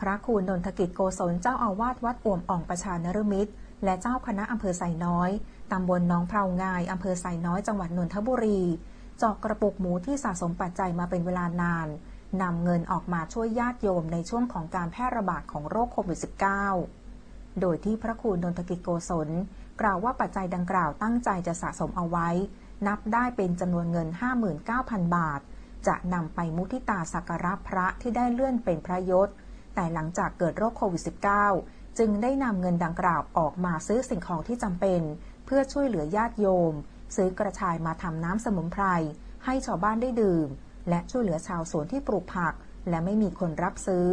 พระครูนนทกิจโกศลเจ้าอาวาสวัดอ่วมอ่องประชานรมิตร และเจ้าคณะอำเภอไซน้อย ตำบลหนองเพลางายอำเภอไซน้อยจังหวัดนนทบุรีเจอกกระปุกหมูที่สะสมปัจจัยมาเป็นเวลานานนำเงินออกมาช่วยญาติโยมในช่วงของการแพร่ระบาดของโรคโควิด -19 โดยที่พระครูนนทกิจโกศล กล่าวว่าปัจจัยดังกล่าวตั้งใจจะสะสมเอาไว้ นับได้เป็นจำนวนเงิน 59,000 บาท จะนำไปมุทิตาสักการะพระที่ได้เลื่อนเป็นพระยศ แต่หลังจากเกิดโรคโควิด -19 จึงได้นำเงินดังกล่าวออกมาซื้อสิ่งของที่จำเป็น เพื่อช่วยเหลือญาติโยม ซื้อกระชายมาทำน้ำสมุนไพร ให้ชาวบ้านได้ดื่ม และช่วยเหลือชาวสวนที่ปลูกผัก และไม่มีคนรับซื้อ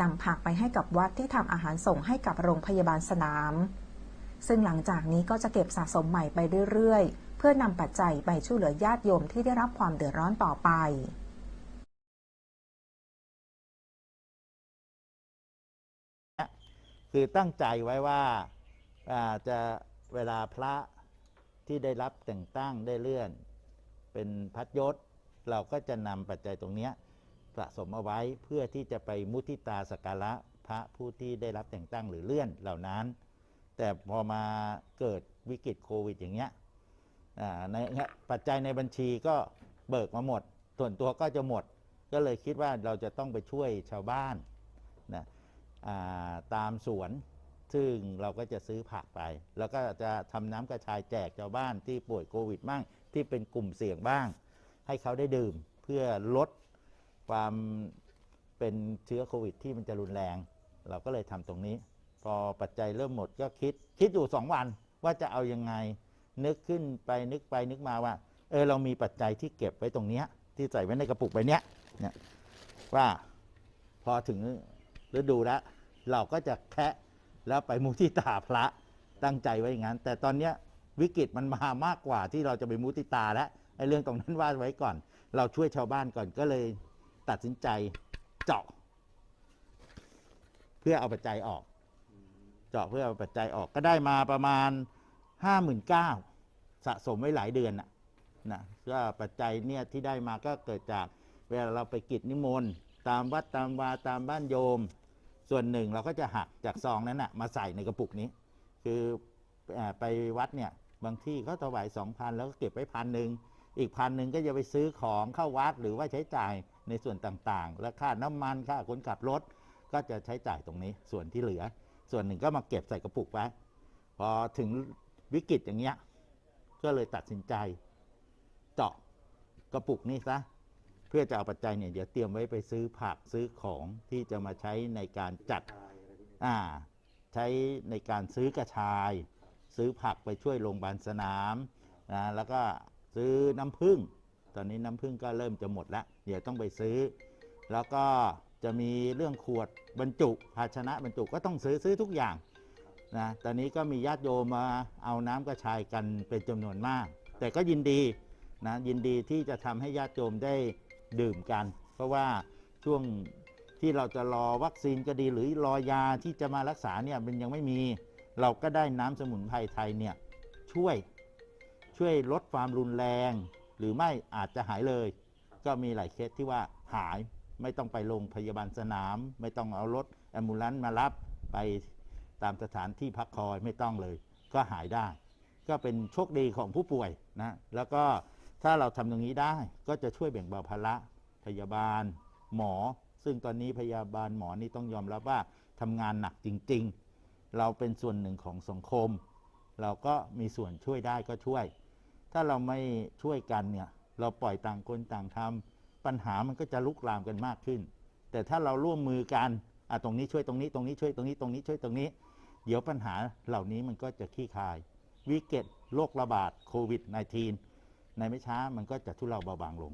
นำผักไปให้กับวัดที่ทำอาหารส่งให้กับโรงพยาบาลสนาม ซึ่งหลังจากนี้ก็จะเก็บสะสมใหม่ไปเรื่อยๆ เพื่อนำปัจจัยไปช่วยเหลือญาติโยมที่ได้รับความเดือดร้อนต่อไป คือตั้งใจไว้ว่าาจะเวลาพระที่ได้รับแต่งตั้งได้เลื่อน เป็นพัดยศ เราก็จะนำปัจจัยตรงนี้สะสมเอาไว้เพื่อที่จะไปมุทิตาสการะพระผู้ที่ได้รับแต่งตั้งหรือเลื่อนเหล่านั้น แต่พอมาเกิดวิกฤตโควิดอย่างเงี้ยในปัจจัยในบัญชีก็เบิกมาหมด ส่วนตัวก็จะหมด ก็เลยคิดว่าเราจะต้องไปช่วยชาวบ้านนะ ตามสวน ซึ่งเราก็จะซื้อผักไป แล้วก็จะทำน้ำกระชายแจกชาวบ้านที่ป่วยโควิดบ้างที่เป็นกลุ่มเสี่ยงบ้าง ให้เขาได้ดื่มเพื่อลดความเป็นเชื้อโควิดที่มันจะรุนแรง เราก็เลยทำตรงนี้ พอปัจจัยเริ่มหมดก็คิด คิดอยู่สองวันว่าจะเอายังไง นึกขึ้นไปนึกไปนึกมาว่า เออเรามีปัจจัยที่เก็บไว้ตรงเนี้ยที่ใส่ไว้ในกระปุกใบเนี้ยเนี่ยว่าพอถึง ฤดูแล้วเราก็จะแคะแล้วไปมุทิตาพระตั้งใจไว้อย่างนั้น แต่ตอนเนี้ยวิกฤตมันมามากกว่าที่เราจะไปมุทิตาแล้วไอ้เรื่องตรงนั้นว่าไว้ก่อน เราช่วยชาวบ้านก่อนก็เลยตัดสินใจเจาะ เพื่อเอาปัจจัยออก เจาะเพื่อเอาปัจจัยออกก็ได้มาประมาณห้าหมื่นเก้าสะสมไว้หลายเดือนนะนะก็ปัจจัยเนี่ยที่ได้มาก็เกิดจากเวลาเราไปกิจนิมนต์ ตามวัดตามวาตามบ้านโยม ส่วนหนึ่งเราก็จะหักจากซองนั้นนะมาใส่ในกระปุกนี้ คือไปวัดเนี่ยบางที่เขาถวายสองพันแล้วก็เก็บไว้พันหนึ่งอีกพันหนึ่งก็จะไปซื้อของเข้าวัดหรือว่าใช้จ่ายในส่วนต่างๆ และค่าน้ำมันค่าคนขับรถ ก็จะใช้จ่ายตรงนี้ ส่วนที่เหลือ ส่วนหนึ่งก็มาเก็บใส่กระปุกไว้พอถึงวิกฤตอย่างเงี้ยก็เลยตัดสินใจ เจาะกระปุกนี้ซะ เพื่อจะเอาปัจจัยเนี่ยเดี๋ยวเตรียมไว้ไปซื้อผักซื้อของที่จะมาใช้ในการจัดอ่าใช้ในการซื้อกระชาย ซื้อผักไปช่วยโรงพยาบาลสนามนะแล้วก็ซื้อน้ำผึ้งตอนนี้น้ำผึ้งก็เริ่มจะหมดแล้วเดี๋ยวต้องไปซื้อ แล้วก็จะมีเรื่องขวดบรรจุ ภาชนะบรรจุก็ต้องซื้อซื้อทุกอย่างนะตอนนี้ก็มีญาติโยมมาเอาน้ำกระชายกันเป็นจำนวนมาก แต่ก็ยินดีนะยินดีที่จะทำให้ญาติโยมได้ ดื่มกัน เพราะว่าช่วงที่เราจะรอวัคซีนก็ดีหรือรอยาที่จะมารักษาเนี่ยมันยังไม่มี เราก็ได้น้ำสมุนไพรไทยเนี่ยช่วยช่วยลดความรุนแรง หรือไม่อาจจะหายเลย ก็มีหลายเคสที่ว่าหายไม่ต้องไปโรงพยาบาลสนาม ไม่ต้องเอารถแอมบูเลนซ์มารับไปตามสถานที่พักคอยไม่ต้องเลย ก็หายได้ ก็เป็นโชคดีของผู้ป่วยนะแล้วก็ ถ้าเราทำตรงนี้ได้ก็จะช่วยแบ่งเบาภาระพยาบาล หมอ ซึ่งตอนนี้พยาบาลหมอนี่ต้องยอมรับว่าทำงานหนักจริง ๆ เราเป็นส่วนหนึ่งของสังคม เราก็มีส่วนช่วยได้ก็ช่วย ถ้าเราไม่ช่วยกันเนี่ยเราปล่อยต่างคนต่างทำปัญหามันก็จะลุกลามกันมากขึ้น แต่ถ้าเราร่วมมือกันอะตรงนี้ช่วยตรงนี้ตรงนี้ช่วยตรงนี้ตรงนี้ช่วยตรงนี้ เดี๋ยวปัญหาเหล่านี้มันก็จะคลี่คลาย วิกฤตโรคระบาดโควิด -19 ในไม่ช้ามันก็จะทุเลาเบาบางลง